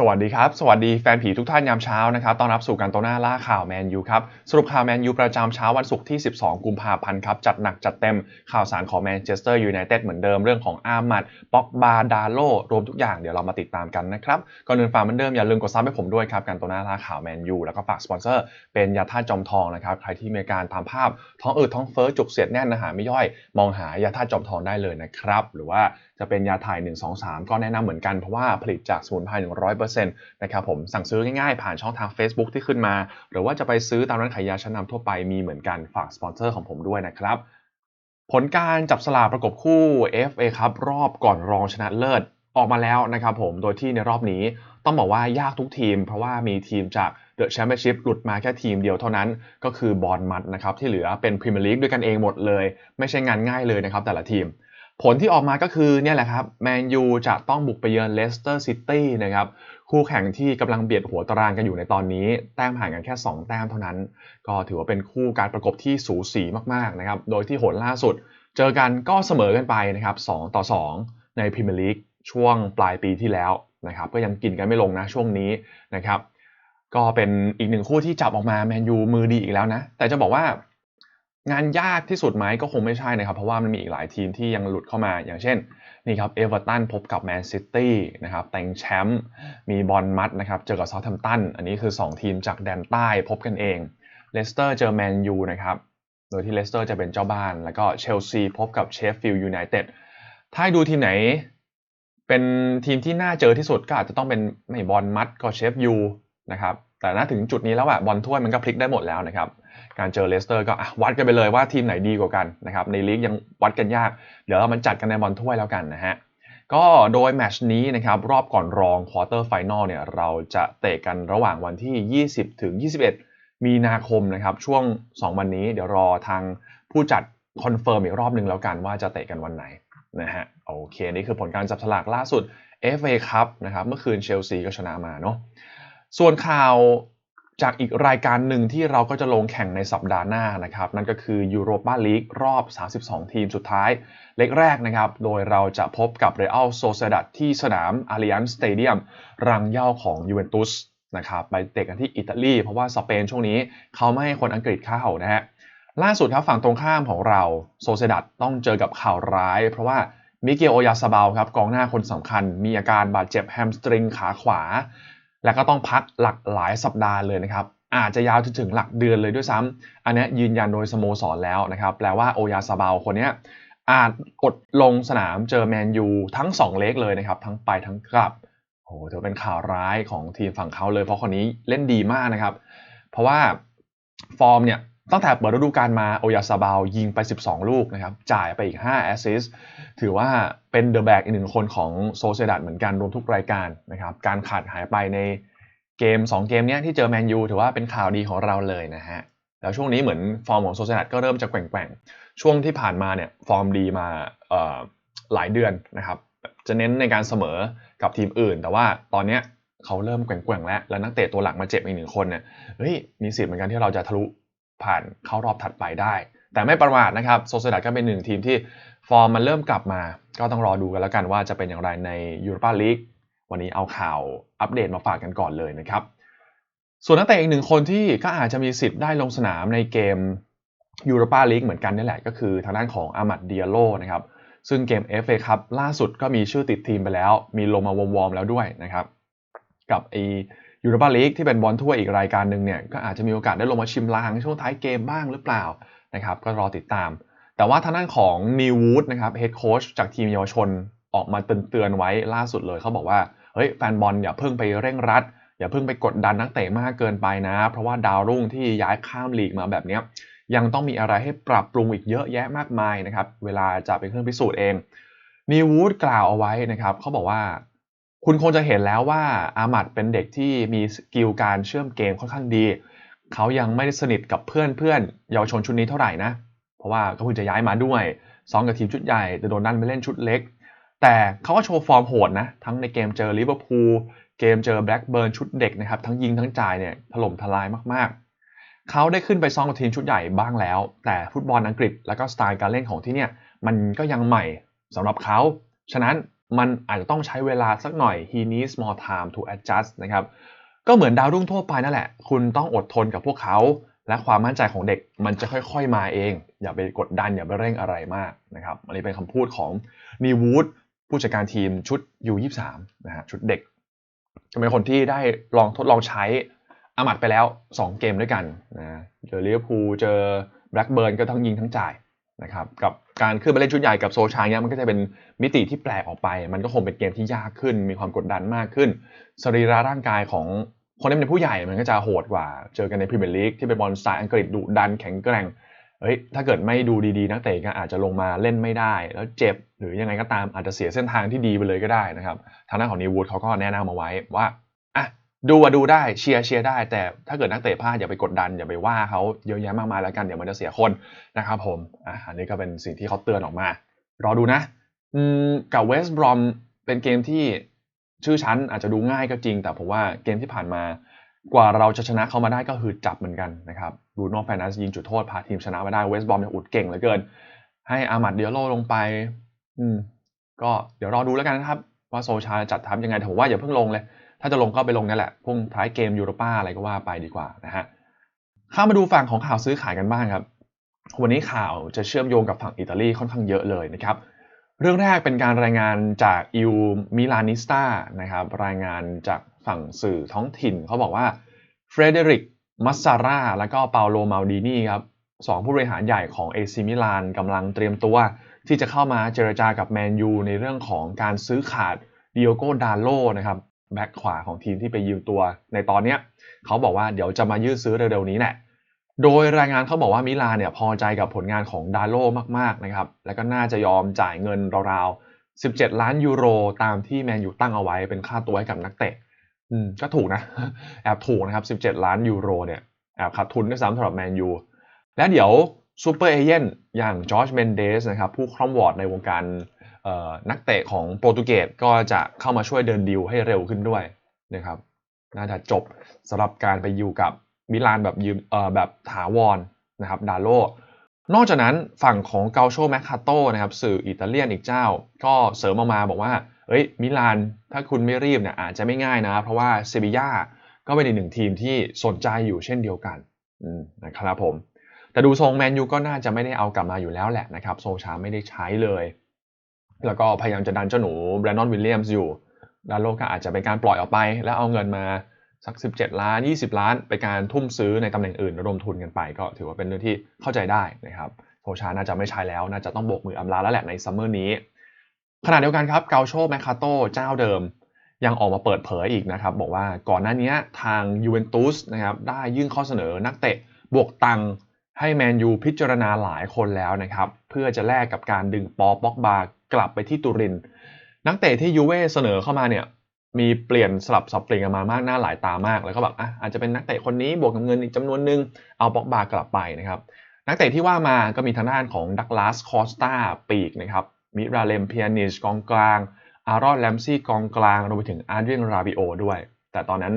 สวัสดีครับ สวัสดีแฟนผีทุกท่านยามเช้านะครับ ต้อนรับสู่การโตหน้าล่าข่าวแมนยูครับ สรุปข่าวแมนยูประจำเช้าวันศุกร์ที่ 12 กุมภาพันธ์ครับ จัดหนักจัดเต็มข่าวสารของแมนเชสเตอร์ยูไนเต็ดเหมือนเดิมเรื่องของอามัดป็อกบาดาโลรวมทุกอย่างเดี๋ยวเรามาติดตามกันนะครับ ก่อนอื่นฝากเหมือนเดิมอย่าลืมกดซับให้ผมด้วยครับ การโตหน้าล่าข่าวแมนยูแล้วก็ฝากสปอนเซอร์เป็นยาธาตุจอมทองนะครับ ใครที่มีการตามภาพท้องอืดท้องเฟ้อจุกเสียดแน่นอาหารไม่ย่อย มองหายาธาตุจอมทองได้เลยนะครับ หรือว่าจะเป็นยาถ่าย1 2 3 ก็แนะนำเหมือนกันเพราะว่าผลิตจากสมุนไพร100%นะครับผมสั่งซื้อง่ายๆ ผ่านช่องทาง Facebook ที่ขึ้นมา หรือว่าจะไปซื้อตามร้านขายยาชั้นนำทั่วไปมีเหมือนกันฝากสปอนเซอร์ของผมด้วยนะครับผลการจับสลากประกบคู่ FA ครับรอบก่อนรองชนะเลิศออกมาแล้วนะครับผมโดยที่ในรอบนี้ต้องบอกว่ายากทุกทีม เพราะว่ามีทีมจากเดอะแชมเปี้ยนชิพหลุดมาแค่ทีมเดียวเท่านั้น ก็คือบอลมัดนะครับที่เหลือเป็นพรีเมียร์ลีกด้วยกันเองหมดเลย ไม่ใช่งานง่ายเลยนะครับแต่ละทีม ผลที่ออกมาก็คือเนี่ยแหละครับแมนยูจะต้องบุกไปเยือนเลสเตอร์ซิตี้นะครับคู่แข่งที่กำลังเบียดหัวตารางกันอยู่ในตอนนี้ แต้มห่างกันแค่ 2 แต้มเท่านั้น ก็ถือว่าเป็นคู่การประกบที่สูสีมากๆนะครับโดยที่ผลล่าสุด เจอกันก็เสมอกันไปนะครับ2ต่อ 2 ในพรีเมียร์ลีกช่วงปลายปีที่แล้วนะครับก็ยังกินกันไม่ลงนะช่วงนี้นะครับก็เป็นอีกหนึ่งคู่ที่จับออกมาแมนยูมือดีอีกแล้วนะแต่จะบอกว่า งานยากที่สุดไหมก็คงไม่ใช่นะครับ เพราะว่ามันมีอีกหลายทีมที่ยังหลุดเข้ามาอย่างเช่นนี่ครับเอเวอร์ตันพบกับแมนซิตี้นะครับแต่งแชมป์มีบอลมัดนะครับเจอกับเซาท์แฮมป์ตันอันนี้คือ 2 ทีมจากแดนใต้พบกันเองเลสเตอร์เจอแมนยูนะครับโดยที่เลสเตอร์จะเป็นเจ้าบ้าน แล้วก็เชลซีพบกับเชฟฟิลด์ยูไนเต็ดถ้าดูทีมไหน เป็นทีมที่น่าเจอที่สุดก็อาจจะต้องเป็นไม่บอลมัดก็เชฟยูนะครับแต่ณถึงจุดนี้แล้วอะบอลถ้วยมันก็พลิกได้หมดแล้วนะครับ การเจอเลสเตอร์ก็วัดกันไปเลยว่าทีมไหนดีกว่ากันนะครับในลีกยังวัดกันยาก เดี๋ยวเรามันจัดกันในบอลถ้วยแล้วกันนะฮะก็โดยแมชนี้นะครับรอบก่อนรองควอเตอร์ไฟนอลเนี่ยเราจะเตะกันระหว่างวันที่ 20 ถึง 21 มีนาคมนะครับช่วง 2 วันนี้เดี๋ยวรอทางผู้จัดคอนเฟิร์มอีกรอบหนึ่งแล้วกันว่าจะเตะกันวันไหนนะฮะโอเค นี่คือผลการจับฉลากล่าสุด FA ครับนะครับเมื่อคืนเชลซีก็ชนะมาเนาะส่วนข่าว จากอีกรายการหนึ่งที่เราก็จะลงแข่งในสัปดาห์หน้านะครับ นั่นก็คือยูโรปาลีกรอบ 32 ทีมสุดท้าย เล็กแรกนะครับ โดยเราจะพบกับเรอัลโซเซดัตที่สนามอาริอันสเตเดียมรังเย่าของยูเวนตุสนะครับไปเตะกันที่อิตาลีเพราะว่าสเปนช่วงนี้เขาไม่ให้คนอังกฤษเข้านะฮะล่าสุดครับฝั่งตรงข้ามของเราโซเซดัตต้องเจอกับข่าวร้าย เพราะว่ามิเกลโอยาซาบาลครับกองหน้าคนสำคัญมีอาการบาดเจ็บแฮมสตริงขาขวา และก็ต้องพักหลักหลายสัปดาห์เลยนะครับอาจจะยาวถึงหลักเดือนเลยด้วยซ้ำอันนี้ยืนยันโดยสโมสรแล้วนะครับแปลว่าโอยาซาบาคนนี้อาจกดลงสนามเจอแมนยูทั้ง 2 เลกเลยนะครับ ทั้งไปทั้งกลับโอ้โหถือเป็นข่าวร้ายของทีมฝั่งเขาเลย เพราะคนนี้เล่นดีมากนะครับ เพราะว่าฟอร์มเนี่ย ตั้งแต่เปิดฤดูกาลมาโอยาซาบาลยิงไป 12 ลูกนะครับ จ่ายไปอีก 5 แอสซิสถือว่าเป็นเดอะแบกอีกหนึ่งคนของโซเซดัตเหมือนกันรวมทุกรายการนะครับ การขาดหายไปในเกม 2 เกมนี้ที่เจอแมนยูถือว่าเป็นข่าวดีของเราเลยนะฮะ แล้วช่วงนี้เหมือนฟอร์มของโซเซดัตก็เริ่มจะแกว่งๆ ช่วงที่ผ่านมาเนี่ยฟอร์มดีมาหลายเดือนนะครับ จะเน้นในการเสมอกับทีมอื่น แต่ว่าตอนนี้เขาเริ่มแกว่งๆแล้ว แล้วนักเตะตัวหลักมาเจ็บอีกหนึ่งคนเนี่ย เฮ้ย มีสิทธิ์เหมือนกันที่เราจะทะลุ ผ่านเข้ารอบถัดไปได้ แต่ไม่ประมาทนะครับโซเซดัตก็เป็นหนึ่งทีมที่ฟอร์มมันเริ่มกลับมา ก็ต้องรอดูกันแล้วกันว่าจะเป็นอย่างไรในยูโรปาลีกวันนี้เอาข่าวอัปเดตมาฝากกันก่อนเลยนะครับ ส่วนนักเตะอีกหนึ่งคนที่ก็อาจจะมีสิทธิ์ได้ลงสนามในเกมยูโรปาลีกเหมือนกันนี่แหละก็คือทางด้านของอามัดเดียโลนะครับซึ่งเกม FA ครับล่าสุดก็มีชื่อติดทีมไปแล้ว มีลงมาวอร์มแล้วด้วยนะครับ กับไอ ยูโรปาลีกที่เป็นบอลถ้วยอีกรายการหนึ่งเนี่ยก็อาจจะมีโอกาสได้ลงมาชิมลางช่วงท้ายเกมบ้างหรือเปล่านะครับก็รอติดตาม แต่ว่าทางด้านของนิววูดนะครับเฮดโค้ชจากทีมเยาวชนออกมาเตือนไว้ล่าสุดเลยเขาบอกว่าเฮ้ยแฟนบอลอย่าเพิ่งไปเร่งรัด อย่าเพิ่งไปกดดันนักเตะมากเกินไปนะ เพราะว่าดาวรุ่งที่ย้ายข้ามลีกมาแบบนี้ยังต้องมีอะไรให้ปรับปรุงอีกเยอะแยะมากมายนะครับเวลาจะเป็นเครื่องพิสูจน์เองนิววูดกล่าวเอาไว้นะครับเขาบอกว่า คุณคงจะเห็นแล้วว่าอามัดเป็นเด็กที่มีสกิลการเชื่อมเกมค่อนข้างดี เขายังไม่ได้สนิทกับเพื่อนเพื่อนเยาวชนชุดนี้เท่าไหร่นะ เพราะว่าเขาเพิ่งจะย้ายมาด้วย ซ้อมกับทีมชุดใหญ่แต่โดนดันไปเล่นชุดเล็ก แต่เขาก็โชว์ฟอร์มโหดนะ ทั้งในเกมเจอลิเวอร์พูล เกมเจอแบล็กเบิร์นชุดเด็กนะครับ ทั้งยิงทั้งจ่ายเนี่ยถล่มทลายมากๆ เขาได้ขึ้นไปซ้อมกับทีมชุดใหญ่บ้างแล้ว แต่ฟุตบอลอังกฤษ แล้วก็สไตล์การเล่นของที่เนี่ยมันก็ยังใหม่สำหรับเขา ฉะนั้น มันอาจจะต้องใช้เวลาสักหน่อย he needs more time to adjust นะครับ ก็เหมือนดาวรุ่งทั่วไปนั่นแหละ คุณต้องอดทนกับพวกเขา และความมั่นใจของเด็กมันจะค่อยๆมาเอง อย่าไปกดดัน อย่าไปเร่งอะไรมากนะครับ อันนี้เป็นคำพูดของนีวูดผู้จัดการทีมชุด U23 นะฮะชุดเด็กจะเป็นคนที่ได้ลองทดลองใช้อามัดไปแล้ว 2 เกมด้วยกันนะเจอลิเวอร์พูลเจอแบล็กเบิร์นก็ทั้งยิงทั้งจ่าย นะครับกับการขึ้นไปเล่นชุดใหญ่กับโซชาเนี่ยมันก็จะเป็นมิติที่แปลกออกไป มันก็คงเป็นเกมที่ยากขึ้น มีความกดดันมากขึ้น สรีระร่างกายของคนที่เป็นผู้ใหญ่มันก็จะโหดกว่า เจอกันในพรีเมียร์ลีกที่เป็นบอลสไตล์อังกฤษดุดันแข็งแกร่งเฮ้ยถ้าเกิดไม่ดูดีๆ นักเตะก็อาจจะลงมาเล่นไม่ได้ แล้วเจ็บหรือยังไงก็ตามอาจจะเสียเส้นทางที่ดีไปเลยก็ได้นะครับ ทางด้านของนิวูดเขาก็แนะนำมาไว้ว่าอะ ดูว่าดูได้เชียร์เชียร์ได้ แต่ถ้าเกิดนักเตะพลาดอย่าไปกดดันอย่าไปว่าเขาเยอะแยะมากมายแล้วกันเดี๋ยวมันจะเสียคนนะครับผมอะอันนี้ก็เป็นสิ่งที่เขาเตือนออกมา รอดูนะ อืมกับเวสต์บรอมเป็นเกมที่ชื่อชั้นอาจจะดูง่ายก็จริง แต่ผมว่าเกมที่ผ่านมากว่าเราจะชนะเขามาได้ก็คือจับเหมือนกันนะครับบรูโน่แฟนนัสยิงจุดโทษพาทีมชนะมาได้เวสต์บอมเนี่ยอุดเก่งเหลือเกิน ให้อามัดเดียโลลงไป อืม ก็เดี๋ยวรอดูแล้วกันนะครับ ว่าโซชาจัดทัพยังไงแต่ผมว่าอย่าเพิ่งลงเลย ถ้าจะลงก็ไปลงนั่แหละพุ่งท้ายเกมยูโรป้าอะไรก็ว่าไปดีกว่านะฮะเข้ามาดูฝั่งของข่าวซื้อขายกันบ้างครับ วันนี้ข่าวจะเชื่อมโยงกับฝั่งอิตาลีค่อนข้างเยอะเลยนะครับ เรื่องแรกเป็นการรายงานจากอิวมิลานิสตานะครับ รายงานจากฝั่งสื่อท้องถิ่นเขาบอกว่าเฟรเดริกมัสซาร่าและก็เปาโลมาลดินีครับสองผู้บริหารใหญ่ของเอซิมิลานกำลังเตรียมตัว ที่จะเข้ามาเจรจากับแมนยูในเรื่องของการซื้อขาดดิโอโกดาโลนะครับ แบ็คขวาของทีมที่ไปยืมตัวในตอนเนี้ยเขาบอกว่าเดี๋ยวจะมายืดซื้อเร็วๆนี้แหละโดยรายงานเขาบอกว่ามิลานเนี่ยพอใจกับผลงานของดาโลมากๆนะครับแล้วก็น่าจะยอมจ่ายเงินราวๆ 17 ล้านยูโรตามที่แมนยูตั้งเอาไว้เป็นค่าตัวให้กับนักเตะอืมก็ถูกนะแอบถูกนะครับ 17 ล้านยูโรเนี่ยแอบขาดทุนด้วยซ้ำสำหรับแมนยูและเดี๋ยวซูเปอร์เอเจนอย่างจอร์จเมนเดสนะครับผู้คร่ำวอร์ดในวงการ นักเตะของโปรตุเกสก็จะเข้ามาช่วยเดินดีลให้เร็วขึ้นด้วยนะครับน่าจะจบสำหรับการไปอยู่กับมิลานแบบยืมเอ่อแบบถาวรนนะครับดาโลนอกจากนั้นฝั่งของเกาโชแมคคาโตนะครับสื่ออิตาเลียนอีกเจ้า ก็เสริมออกมาบอกว่าเอ้ยมิลานถ้าคุณไม่รีบเนี่ยอาจจะไม่ง่ายนะ เพราะว่าเซบีย่าก็เป็นอีกหนึ่งทีมที่สนใจอยู่เช่นเดียวกันนะครับผมแต่ดูทรงแมนยูก็น่าจะไม่ได้เอากลับมาอยู่แล้วแหละนะครับโซชาไม่ได้ใช้เลย แล้วก็พยายามจะดันเจ้าหนูแบรนดอนวิลเลียมส์อยู่ดาโลก็อาจจะเป็นการปล่อยออกไป แล้วเอาเงินมาสัก 17 ล้าน 20 ล้าน ไปการทุ่มซื้อในตำแหน่งอื่นระดมทุนกันไป ก็ถือว่าเป็นเรื่องที่เข้าใจได้นะครับโซชาน่าจะไม่ใช้แล้ว น่าจะต้องโบกมืออำลาแล้วแหละในซัมเมอร์นี้ขณะเดียวกันครับเกาโชแมคคาโตเจ้าเดิม ยังออกมาเปิดเผยอีกนะครับ บอกว่าก่อนหน้านี้ทางยูเวนตุสนะครับได้ยื่นข้อเสนอนักเตะบวกตังให้แมนยูพิจารณาหลายคนแล้วนะครับ เพื่อจะแลกกับการดึงปอป็อกบา กลับไปที่ตูริน นักเตะที่ยูเว่เสนอเข้ามาเนี่ยมีเปลี่ยนสลับสับเปลี่ยนกันมามากหน้าหลายตามากแล้วก็แบบอะอาจจะเป็นนักเตะคนนี้บวกกับเงินอีกจำนวนหนึ่งเอาป็อกบากลับไปนะครับนักเตะที่ว่ามาก็มีทางด้านของดักลาสคอสตาปีกนะครับมิราเลมเพียนิชกองกลางอารอนแลมซี่กองกลางรวมไปถึงอาร์เดียนราบิโอด้วย แต่ตอนนั้น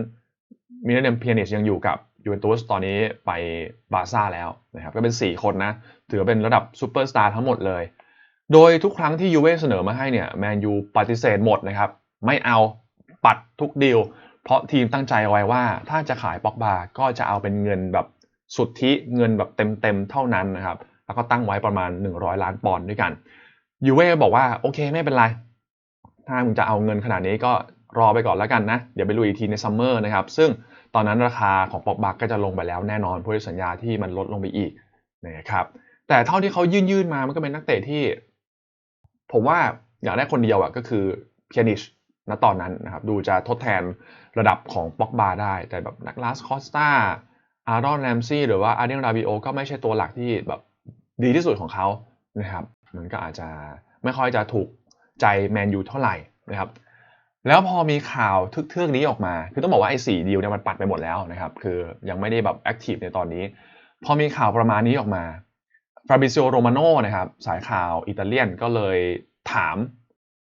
มิราเลมเพียนิชยังอยู่กับยูเวนตุสตอนนี้ไปบาซ่าแล้วนะครับก็เป็น 4 คนนะถือเป็นระดับซูเปอร์สตาร์ทั้งหมดเลย โดยทุกครั้งที่ยูเว่เสนอมาให้เนี่ยแมนยูปฏิเสธหมดนะครับ ไม่เอาปัดทุกดีล เพราะทีมตั้งใจไว้ว่าถ้าจะขายป็อกบาก็จะเอาเป็นเงินแบบสุทธิเงินแบบเต็มๆเท่านั้นนะครับ แล้วก็ตั้งไว้ประมาณ 100 ล้านปอนด์ด้วยกันยูเว่บอกว่าโอเคไม่เป็นไร ถ้ามึงจะเอาเงินขนาดนี้ก็รอไปก่อนแล้วกันนะ เดี๋ยวไปลุยอีกทีในซัมเมอร์นะครับ ซึ่งตอนนั้นราคาของป็อกบาก็จะลงไปแล้วแน่นอนเพราะสัญญาที่มันลดลงไปอีกนะครับแต่เท่าที่เขายื่นยื่นมามันก็เป็นนักเตะที่ ผมว่าอยากได้คนเดียวอะก็คือเพียนิชณตอนนั้นนะครับดูจะทดแทนระดับของป็อกบาได้แต่แบบนักลาสคอสตาอารอนแรมซี่หรือว่าอาร์เดนราบิโอก็ไม่ใช่ตัวหลักที่แบบดีที่สุดของเขานะครับมันก็อาจจะไม่ค่อยจะถูกใจแมนยูเท่าไหร่นะครับแล้วพอมีข่าวทึกๆนี้ออกมา คือต้องบอกว่าไอ้สี่ดีลเนี่ยมันปัดไปหมดแล้วนะครับ คือยังไม่ได้แบบแอคทีฟในตอนนี้ พอมีข่าวประมาณนี้ออกมา ฟาบิซิโอโรมาโนนะครับสายข่าวอิตาเลียนก็เลยถาม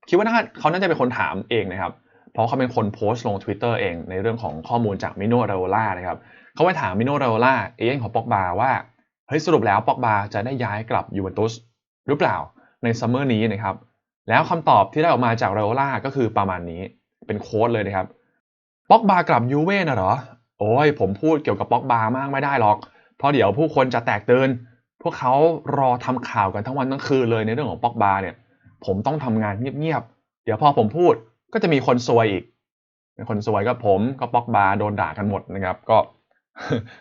คิดว่าเขาน่าจะเป็นคนถามเองนะครับ เพราะเขาเป็นคนโพสต์ลง Twitter เอง ในเรื่องของข้อมูลจากมิโนเรโอล่านะครับเขาไปถามมิโนเรโอล่าเอเย่นของปอกบาว่าเฮ้ยสรุปแล้วปอกบาจะได้ย้ายกลับยูเวนตุสหรือเปล่าในซัมเมอร์นี้นะครับแล้วคำตอบที่ได้ออกมาจากเรโอล่าก็คือประมาณนี้เป็นโค้ดเลยนะครับป็อกบากลับยูเว่น่ะเหรอ โอ้ยผมพูดเกี่ยวกับป็อกบามากไม่ได้หรอก เพราะเดี๋ยวผู้คนจะแตกตื่น พวกเขารอทำข่าวกันทั้งวันทั้งคืนเลยในเรื่องของป็อกบาเนี่ย ผมต้องทำงานเงียบๆ เดี๋ยวพอผมพูดก็จะมีคนซวยอีก คนซวยก็ผมก็ป็อกบาโดนด่ากันหมดนะครับ ก็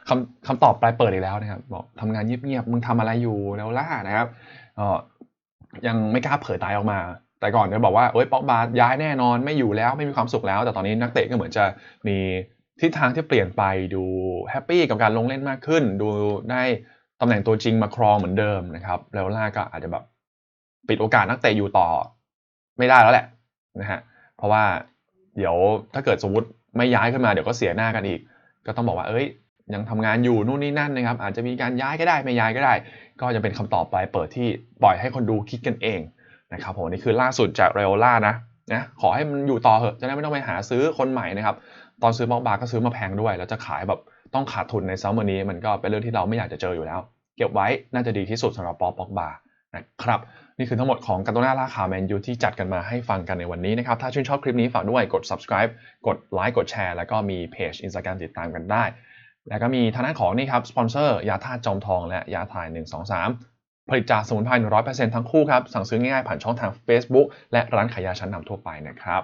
คำคำตอบปลายเปิดอีกแล้วนะครับบอกทำงานเงียบๆมึงทำอะไรอยู่แล้วล่านะครับยังไม่กล้าเผยตายออกมา แต่ก่อนจะบอกว่าเอ้ยป็อกบาย้ายแน่นอนไม่อยู่แล้วไม่มีความสุขแล้ว แต่ตอนนี้นักเตะก็เหมือนจะมีทิศทางที่เปลี่ยนไปดูแฮปปี้กับการลงเล่นมากขึ้น ดูได้ ตำแหน่งตัวจริงมาครองเหมือนเดิมนะครับแล้วล่าก็อาจจะแบบปิดโอกาสนักเตะอยู่ต่อไม่ได้แล้วแหละนะฮะเพราะว่าเดี๋ยวถ้าเกิดสมมติไม่ย้ายขึ้นมาเดี๋ยวก็เสียหน้ากันอีก ก็ต้องบอกว่าเอ้ย ยังทำงานอยู่นู่นนี่นั่นนะครับ อาจจะมีการย้ายก็ได้ไม่ย้ายก็ได้ ก็จะเป็นคำตอบไปเปิดที่ปล่อยให้คนดูคิดกันเองนะครับผมนี่คือล่าสุดจากเรโอล่านะนะขอให้มันอยู่ต่อเถอะจะได้ไม่ต้องไปหาซื้อคนใหม่นะครับ ตอนซื้อบอกบาร์ก็ซื้อมาแพงด้วย แล้วจะขายแบบต้องขาดทุนในซัมเมอร์นี้มันก็เป็นเรื่องที่เราไม่อยากจะเจออยู่แล้ว เก็บไว้น่าจะดีที่สุดสำหรับปอบ็อกบาร์นะครับนี่คือทั้งหมดของกันโตนาล่าข่าวแมนยูที่จัดกันมาให้ฟังกันในวันนี้นะครับ ถ้าชื่นชอบคลิปนี้ฝากด้วยกด subscribe กดไลค์กดแชร์แล้วก็มีเพจ Instagram ติดตามกันได้ แล้วก็มีทางด้านของนี่ครับสปอนเซอร์ยาธาตุจอมทองและยาถ่าย 123 ผลิตจากสมุนไพร100%ทั้งคู่ครับ สั่งซื้อง่ายๆผ่านช่องทาง Facebook และร้านขายยาชั้นนำทั่วไปนะครับ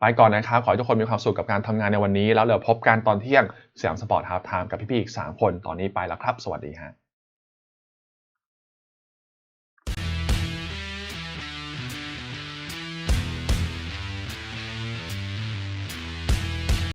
ไปก่อนนะครับ ขอให้ทุกคนมีความสุขกับการทำงานในวันนี้ แล้วเดี๋ยวพบกันตอนเที่ยงสยามสปอร์ตฮาร์ฟไทม์กับพี่ๆอีก 3 คนตอนนี้ไปแล้วครับ สวัสดีฮะ